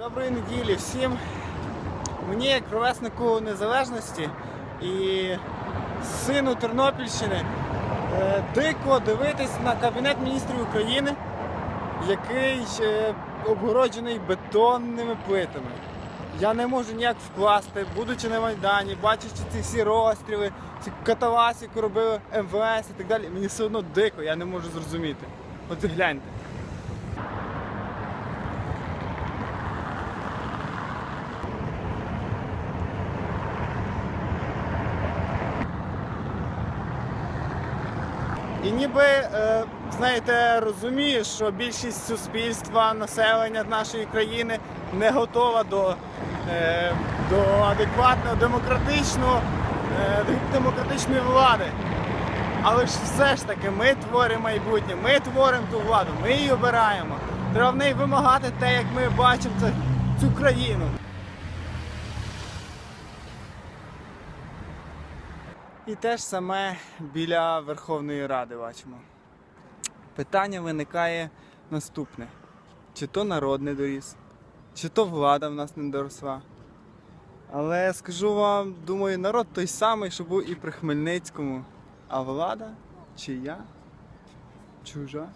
Доброї неділі всім. Мені, як ровеснику незалежності і сину Тернопільщини, е, дико дивитись на Кабінет міністрів України, який е, обгороджений бетонними плитами. Я не можу ніяк вкласти, будучи на Майдані, бачачи ці всі розстріли, ці катавасі, яку робили МВС і так далі. Мені все одно дико, я не можу зрозуміти. От гляньте. І ніби, е, знаєте, розумієш, що більшість суспільства, населення нашої країни не готова до, е, до адекватного демократичного, е, демократичної влади. Але ж все ж таки ми творимо майбутнє, ми творимо ту владу, ми її обираємо. Треба в неї вимагати те, як ми бачимо цю країну. І те ж саме біля Верховної Ради бачимо. Питання виникає наступне: чи то народ не доріс, чи то влада в нас не доросла. Але скажу вам, думаю, народ той самий, що був і при Хмельницькому, а влада чия? Чужа.